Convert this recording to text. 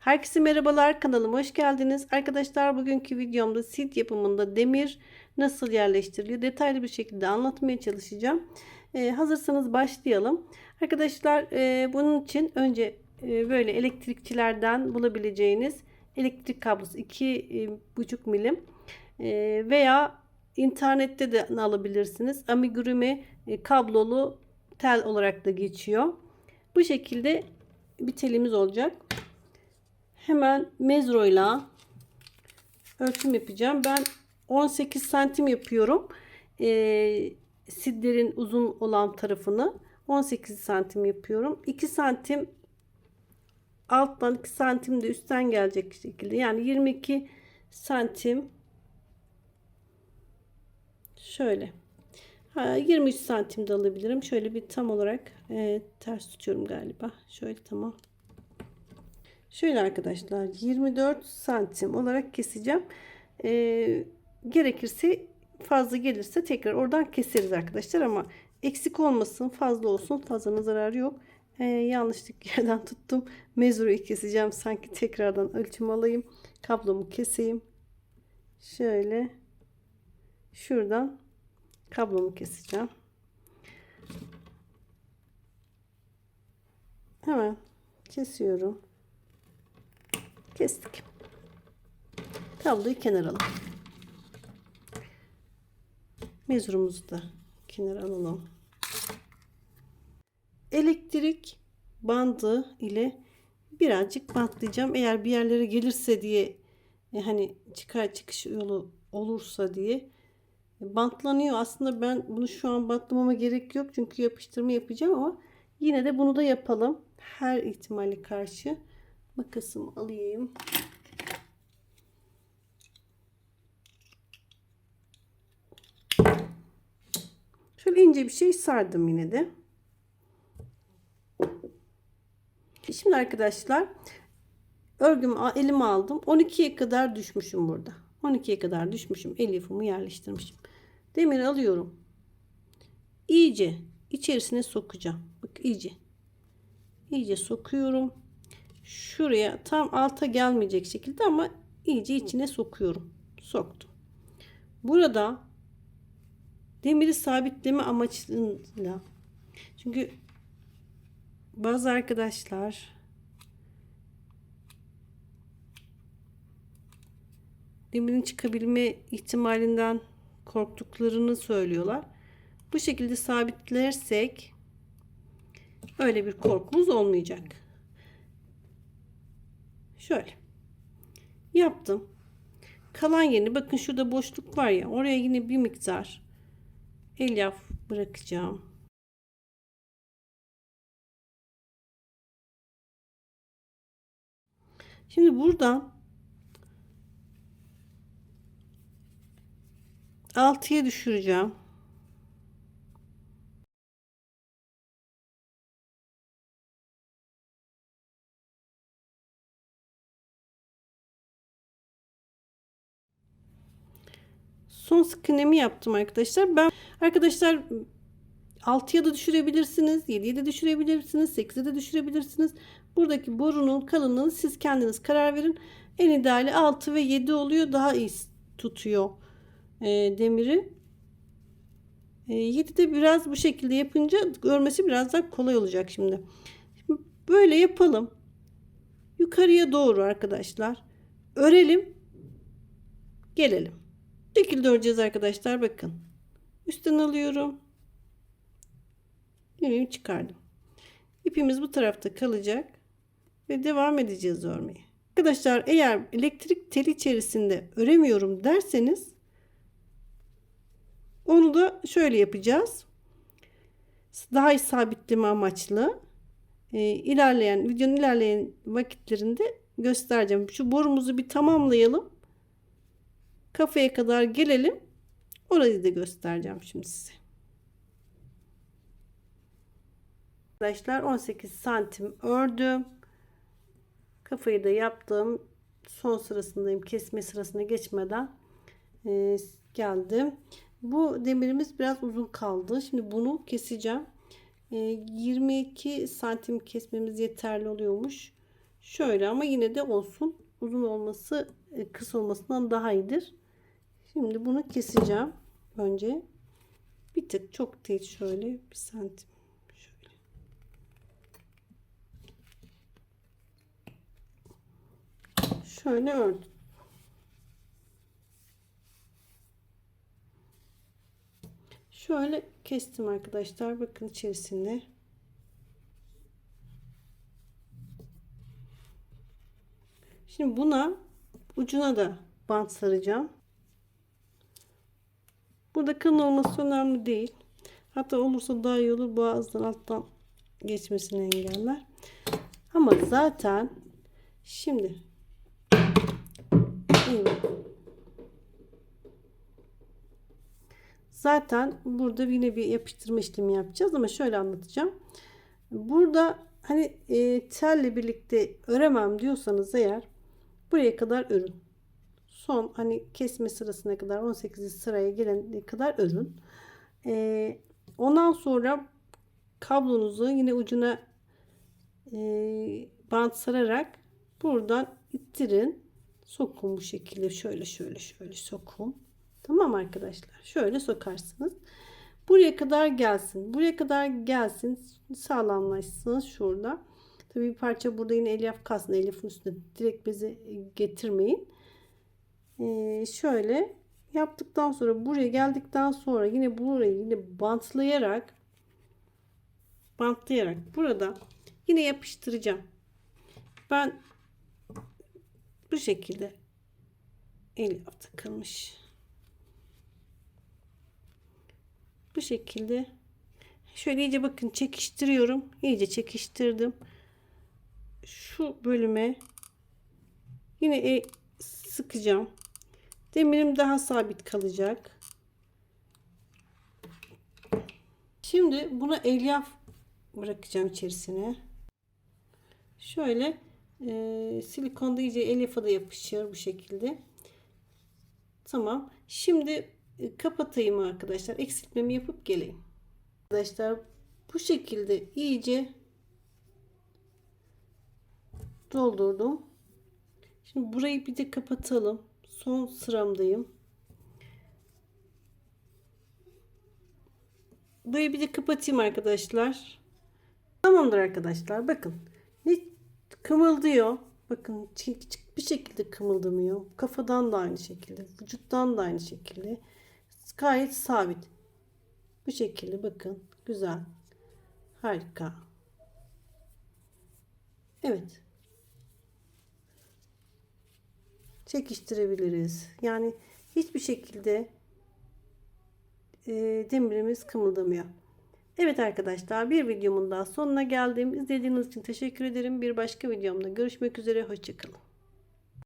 Herkese merhabalar kanalıma hoş geldiniz. Arkadaşlar bugünkü videomda sit yapımında demir nasıl yerleştiriliyor detaylı bir şekilde anlatmaya çalışacağım. Ee, hazırsanız başlayalım. Arkadaşlar e, bunun için önce e, böyle elektrikçilerden bulabileceğiniz elektrik kablosu 2,5 milim e, veya internette de alabilirsiniz. Amigurumi e, kablolu tel olarak da geçiyor. Bu şekilde bir telimiz olacak. Hemen mezroyla ölçüm yapacağım. Ben 18 santim yapıyorum. Ee, sidlerin uzun olan tarafını 18 santim yapıyorum. 2 santim alttan 2 santim de üstten gelecek şekilde. Yani 22 santim şöyle. Ha, 23 santim de alabilirim. Şöyle bir tam olarak e, ters tutuyorum galiba. Şöyle tamam. Şöyle arkadaşlar 24 santim olarak keseceğim. Ee, gerekirse fazla gelirse tekrar oradan keseriz arkadaşlar ama eksik olmasın fazla olsun fazla zararı yok. Ee, yanlışlık yerden tuttum. Mezurayı keseceğim. Sanki tekrardan ölçüm alayım. Kablomu keseyim. Şöyle şuradan kablomu keseceğim. Hemen kesiyorum. Kestik. Kabloyu kenara alalım. Mezurumuzu da kenara alalım. Elektrik bandı ile birazcık bantlayacağım. Eğer bir yerlere gelirse diye e, hani çıkar çıkış yolu olursa diye bantlanıyor. Aslında ben bunu şu an bantlamama gerek yok. Çünkü yapıştırma yapacağım ama yine de bunu da yapalım. Her ihtimali karşı makasımı alayım. Şöyle ince bir şey sardım yine de. Şimdi arkadaşlar örgümü elime aldım. 12'ye kadar düşmüşüm burada. 12'ye kadar düşmüşüm. El yerleştirmişim. Demiri alıyorum. İyice içerisine sokacağım. Bak iyice. İyice sokuyorum. Şuraya tam alta gelmeyecek şekilde ama iyice içine sokuyorum. Soktum. Burada demiri sabitleme amaçlı çünkü bazı arkadaşlar demirin çıkabilme ihtimalinden korktuklarını söylüyorlar. Bu şekilde sabitlersek öyle bir korkumuz olmayacak. Şöyle yaptım. Kalan yerini bakın şurada boşluk var ya oraya yine bir miktar elyaf bırakacağım. Şimdi buradan 6'ya düşüreceğim. Son sık yaptım arkadaşlar. Ben arkadaşlar 6'ya da düşürebilirsiniz. 7'ye de düşürebilirsiniz. 8'e de düşürebilirsiniz. Buradaki borunun kalınlığını siz kendiniz karar verin. En ideali 6 ve 7 oluyor. Daha iyi tutuyor e, demiri. E, 7'de biraz bu şekilde yapınca örmesi biraz daha kolay olacak şimdi. şimdi böyle yapalım. Yukarıya doğru arkadaşlar. Örelim. Gelelim. Bu şekilde öreceğiz arkadaşlar. Bakın. Üstten alıyorum. Yünümü çıkardım. İpimiz bu tarafta kalacak. Ve devam edeceğiz örmeye. Arkadaşlar eğer elektrik teli içerisinde öremiyorum derseniz onu da şöyle yapacağız. Daha sabitleme amaçlı e, ilerleyen videonun ilerleyen vakitlerinde göstereceğim. Şu borumuzu bir tamamlayalım. Kafaya kadar gelelim. Orayı da göstereceğim şimdi size. Arkadaşlar 18 santim ördüm. Kafayı da yaptım. Son sırasındayım. Kesme sırasına geçmeden e, geldim. Bu demirimiz biraz uzun kaldı. Şimdi bunu keseceğim. E, 22 santim kesmemiz yeterli oluyormuş. Şöyle ama yine de olsun. Uzun olması e, kısa olmasından daha iyidir. Şimdi bunu keseceğim. Önce bir tık çok değil şöyle bir santim. Şöyle. Şöyle ördüm. Şöyle kestim arkadaşlar. Bakın içerisinde. Şimdi buna ucuna da bant saracağım. Burada kın olması önemli değil. Hatta olursa daha iyi olur. Boğazdan alttan geçmesini engeller. Ama zaten şimdi. Zaten burada yine bir yapıştırma işlemi yapacağız ama şöyle anlatacağım. Burada hani e, telle birlikte öremem diyorsanız eğer buraya kadar örün. Son hani kesme sırasına kadar 18. sıraya gelene kadar örün. E, ondan sonra kablonuzu yine ucuna e, bant sararak buradan ittirin. Sokun bu şekilde şöyle şöyle şöyle sokun. Tamam arkadaşlar. Şöyle sokarsınız. Buraya kadar gelsin. Buraya kadar gelsin. Sağlamlaşsın şurada. Tabii bir parça burada yine elyaf kalsın. Elyafın üstüne direkt bezi getirmeyin. Ee, şöyle yaptıktan sonra buraya geldikten sonra yine burayı yine bantlayarak bantlayarak burada yine yapıştıracağım. Ben bu şekilde elyaf takılmış. Bu şekilde şöyle iyice bakın çekiştiriyorum. İyice çekiştirdim. Şu bölüme yine e, sıkacağım. Demirim daha sabit kalacak. Şimdi buna elyaf bırakacağım içerisine. Şöyle e, silikonda iyice elyafa da yapışıyor bu şekilde. Tamam. Şimdi e, kapatayım arkadaşlar. Eksiltmemi yapıp geleyim. Arkadaşlar bu şekilde iyice doldurdum. Şimdi burayı bir de kapatalım. Son sıramdayım. Burayı bir de kapatayım arkadaşlar. Tamamdır arkadaşlar. Bakın. Ne kımıldıyor. Bakın bir şekilde kımıldamıyor. Kafadan da aynı şekilde. Vücuttan da aynı şekilde gayet sabit. Bu şekilde bakın. Güzel. Harika. Evet. Çekiştirebiliriz. Yani hiçbir şekilde e, demirimiz kımıldamıyor. Evet arkadaşlar bir videomun daha sonuna geldim. İzlediğiniz için teşekkür ederim. Bir başka videomda görüşmek üzere. Hoşçakalın.